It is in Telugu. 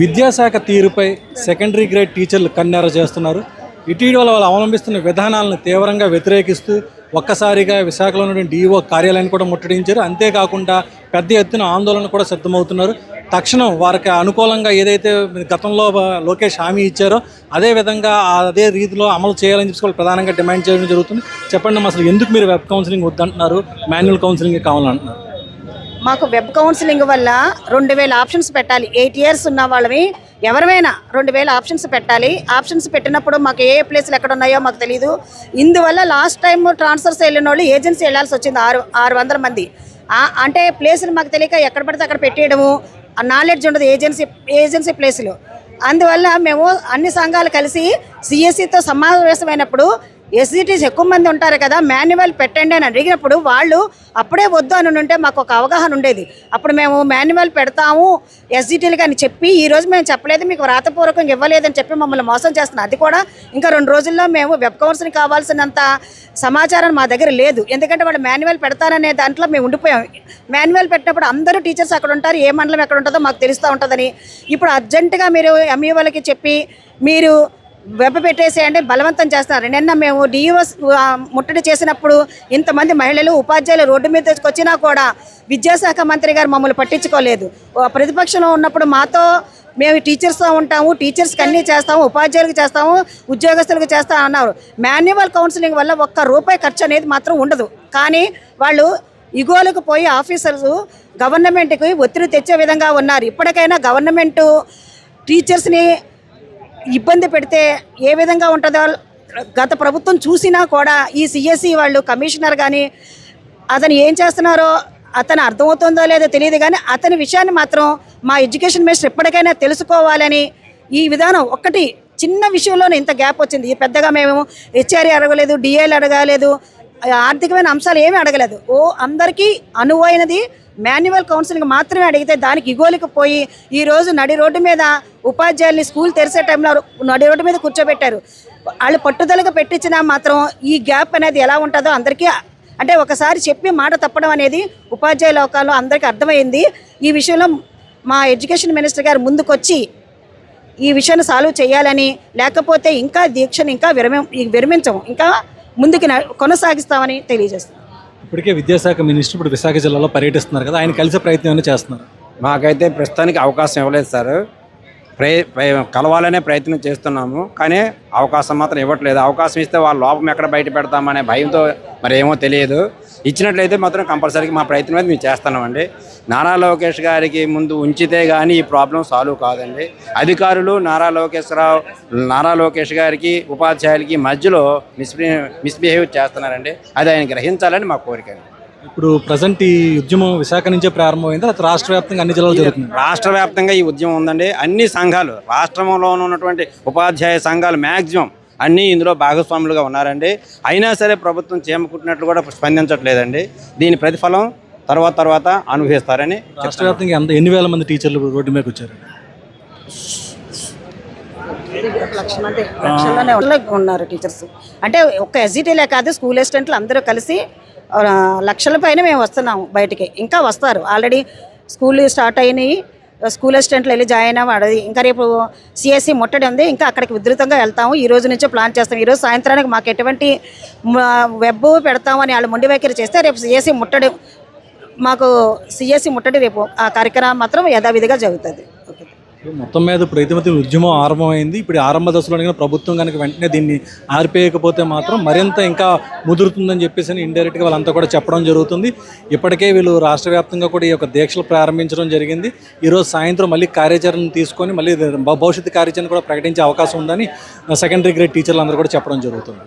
విద్యాశాఖ తీరుపై సెకండరీ గ్రేడ్ టీచర్లు కన్నెర చేస్తున్నారు. ఇటీవల వాళ్ళు అవలంబిస్తున్న విధానాలను తీవ్రంగా వ్యతిరేకిస్తూ ఒక్కసారిగా విశాఖలో ఉన్న డిఓ కార్యాలయాన్ని కూడా ముట్టడించారు. అంతేకాకుండా పెద్ద ఎత్తున ఆందోళన కూడా సిద్ధమవుతున్నారు. తక్షణం వారికి అనుకూలంగా ఏదైతే గతంలో లోకేష్ హామీ ఇచ్చారో అదే విధంగా అదే రీతిలో అమలు చేయాలని చెప్పి వాళ్ళు ప్రధానంగా డిమాండ్ చేయడం జరుగుతుంది. చెప్పండి అసలు ఎందుకు మీరు వెబ్ కౌన్సిలింగ్ వద్దంటున్నారు? మాన్యువల్ కౌన్సిలింగ్ కావాలంటున్నారు. మాకు వెబ్ కౌన్సిలింగ్ వల్ల రెండు వేల ఆప్షన్స్ పెట్టాలి. ఎయిట్ ఇయర్స్ ఉన్న వాళ్ళవి ఎవరివైనా రెండు వేల ఆప్షన్స్ పెట్టాలి. ఆప్షన్స్ పెట్టినప్పుడు మాకు ఏ ప్లేస్లు ఎక్కడ ఉన్నాయో మాకు తెలియదు ఇందువల్ల లాస్ట్ టైం ట్రాన్స్ఫర్స్ వెళ్ళిన వాళ్ళు ఏజెన్సీ వెళ్ళాల్సి వచ్చింది ఆరు ఆరు వందల మంది. అంటే ప్లేసులు మాకు తెలియక ఎక్కడ పడితే అక్కడ పెట్టేయడము ఆ నాలెడ్జ్ ఉండదు ఏజెన్సీ ఏజెన్సీ ప్లేసులు. అందువల్ల మేము అన్ని సంఘాలు కలిసి సిఎస్సితో సమావేశమైనప్పుడు ఎస్జిటీస్ ఎక్కువ మంది ఉంటారు కదా మాన్యువల్ పెట్టండి అని అడిగినప్పుడు వాళ్ళు అప్పుడే వద్దు అని ఉంటే మాకు ఒక అవగాహన ఉండేది. అప్పుడు మేము మాన్యువల్ పెడతాము ఎస్జిటీలు అని చెప్పి ఈరోజు మేము చెప్పలేదు మీకు వ్రాతపూర్వకంగా ఇవ్వలేదని చెప్పి మమ్మల్ని మోసం చేస్తున్నారు. అది కూడా ఇంకా రెండు రోజుల్లో మేము వెబ్ కౌన్సిలింగ్ కావాల్సినంత సమాచారం మా దగ్గర లేదు. ఎందుకంటే వాళ్ళు మాన్యువల్ పెడతారనే దాంట్లో మేము ఉండిపోయాం. మాన్యువల్ పెట్టినప్పుడు అందరూ టీచర్స్ అక్కడ ఉంటారు ఏ మండలం ఎక్కడ ఉంటుందో మాకు తెలుస్తూ ఉంటుందని. ఇప్పుడు అర్జెంటుగా మీరు ఎంఈ వాళ్ళకి చెప్పి మీరు వెబ్బ పెట్టేసేయండి బలవంతం చేస్తున్నారు. నిన్న మేము డిఓస్ ముట్టడి చేసినప్పుడు ఇంతమంది మహిళలు ఉపాధ్యాయులు రోడ్డు మీదకి వచ్చినా కూడా విద్యాశాఖ మంత్రి గారు మమ్మల్ని పట్టించుకోలేదు. ప్రతిపక్షంలో ఉన్నప్పుడు మాతో మేము టీచర్స్తో ఉంటాము టీచర్స్కి అన్నీ చేస్తాము ఉపాధ్యాయులకు చేస్తాము ఉద్యోగస్తులకు చేస్తాం అన్నారు. మాన్యువల్ కౌన్సిలింగ్ వల్ల ఒక్క రూపాయి ఖర్చు అనేది మాత్రం ఉండదు. కానీ వాళ్ళు ఇగోలకు పోయి ఆఫీసర్స్ గవర్నమెంట్కి ఒత్తిడి తెచ్చే విధంగా ఉన్నారు. ఇప్పటికైనా గవర్నమెంటు టీచర్స్ని ఇబ్బంది పెడితే ఏ విధంగా ఉంటుందో గత ప్రభుత్వం చూసినా కూడా ఈ సిఎస్సి వాళ్ళు కమిషనర్ కానీ అతను ఏం చేస్తున్నారో అతను అర్థమవుతుందో లేదో తెలియదు కానీ అతని విషయాన్ని మాత్రం మా ఎడ్యుకేషన్ మినిస్టర్ ఎప్పటికైనా తెలుసుకోవాలని ఈ విధానం ఒక్కటి చిన్న విషయంలోనే ఇంత గ్యాప్ వచ్చింది. ఈ పెద్దగా మేము హెచ్ఆర్ఏ అడగలేదు డిఏలు అడగలేదు ఆర్థికమైన అంశాలు ఏమీ అడగలేదు. ఓ అందరికీ అనువైనది మాన్యువల్ కౌన్సిలింగ్ మాత్రమే అడిగితే దానికి ఇగోలికి పోయి ఈ రోజు నడి రోడ్డు మీద ఉపాధ్యాయుల్ని స్కూల్ తెరిసే టైంలో నడి రోడ్డు మీద కూర్చోబెట్టారు. వాళ్ళు పట్టుదలగా పెట్టించినా మాత్రం ఈ గ్యాప్ అనేది ఎలా ఉంటుందో అందరికీ అంటే ఒకసారి చెప్పి మాట తప్పడం అనేది ఉపాధ్యాయ లోకాల్లో అందరికీ అర్థమైంది. ఈ విషయంలో మా ఎడ్యుకేషన్ మినిస్టర్ గారు ముందుకొచ్చి ఈ విషయాన్ని సాల్వ్ చేయాలని లేకపోతే ఇంకా దీక్షను ఇంకా విరమి విరమించము. ఇంకా ముందుకు కొనసాగిస్తామని తెలియజేస్తున్నాం. ఇప్పటికే విద్యాశాఖ మినిస్టర్ ఇప్పుడు విశాఖ జిల్లాలో పర్యటిస్తున్నారు కదా ఆయన కలిసే ప్రయత్నం ఏమైనా చేస్తున్నారు? మాకైతే ప్రస్తుతానికి అవకాశం ఇవ్వలేదు సార్. కలవాలనే ప్రయత్నం చేస్తున్నాము కానీ అవకాశం మాత్రం ఇవ్వట్లేదు. అవకాశం ఇస్తే వాళ్ళ లోపం ఎక్కడ బయట పెడతామనే భయంతో మరి ఏమో తెలియదు. ఇచ్చినట్లయితే మాత్రం కంపల్సరీగా మా ప్రయత్నం అయితే మేము చేస్తున్నామండి. నారా లోకేష్ గారికి ముందు ఉంచితే కానీ ఈ ప్రాబ్లం సాల్వ్ కాదండి. అధికారులు నారా లోకేశ్వరరావు నారా లోకేష్ గారికి ఉపాధ్యాయులకి మధ్యలో మిస్బి మిస్బిహేవ్ చేస్తున్నారండి. అది ఆయన గ్రహించాలని మా కోరిక ఇప్పుడు ప్రజెంట్ ఈ ఉద్యమం విశాఖ నుంచే ప్రారంభమైంది అది రాష్ట్ర వ్యాప్తంగా అన్ని జిల్లాలు జరుగుతుంది రాష్ట్ర వ్యాప్తంగా ఈ ఉద్యమం ఉందండి. అన్ని సంఘాలు రాష్ట్రంలో ఉన్నటువంటి ఉపాధ్యాయ సంఘాలు మ్యాక్సిమం అన్నీ ఇందులో భాగస్వాములుగా ఉన్నారండి. అయినా సరే ప్రభుత్వం చేమకుట్టినట్లు కూడా స్పందించట్లేదండి. దీని ప్రతిఫలం తర్వాత తర్వాత అనుభవిస్తారని రాష్ట్ర వ్యాప్తంగా ఎంత ఎన్ని వేల మంది టీచర్లు రోడ్డు మీదకి వచ్చారు? ఉన్నారు టీచర్స్. అంటే ఒక్క ఎస్జిటీలే కాదు స్కూల్ అసిస్టెంట్లు అందరూ కలిసి లక్షల పైన మేము వస్తున్నాము బయటికి. ఇంకా వస్తారు. ఆల్రెడీ స్కూల్ స్టార్ట్ అయినాయి. స్కూల్ అసిస్టెంట్లు వెళ్ళి జాయిన్ అవ్వడది ఇంకా రేపు సిఎస్సి ముట్టడి ఉంది. ఇంకా అక్కడికి విస్తృతంగా వెళ్తాము. ఈ రోజు నుంచే ప్లాన్ చేస్తాం. ఈరోజు సాయంత్రానికి మాకు ఎటువంటి వెబ్ పెడతామని వాళ్ళు ముండి వైఖరి చేస్తే రేపు సిఎస్సి ముట్టడి మాకు సిఎస్సి ముట్టడి రేపు ఆ కార్యక్రమం మాత్రం యథావిధిగా జరుగుతుంది. మొత్తం మీద ఇప్పుడు అయితే ఉద్యమం ఆరంభమైంది. ఇప్పుడు ఆరంభ దశలో కనుక ప్రభుత్వం కనుక వెంటనే దీన్ని ఆర్పేయకపోతే మాత్రం మరింత ఇంకా ముదురుతుందని చెప్పేసి ఇండైరెక్ట్గా వాళ్ళంతా కూడా చెప్పడం జరుగుతుంది. ఇప్పటికే వీళ్ళు రాష్ట్ర వ్యాప్తంగా కూడా ఈ యొక్క దీక్షలు ప్రారంభించడం జరిగింది. ఈరోజు సాయంత్రం మళ్ళీ కార్యాచరణ తీసుకొని మళ్ళీ భవిష్యత్తు కార్యాచరణ కూడా ప్రకటించే అవకాశం ఉందని సెకండరీ గ్రేడ్ టీచర్లు అందరూ కూడా చెప్పడం జరుగుతుంది.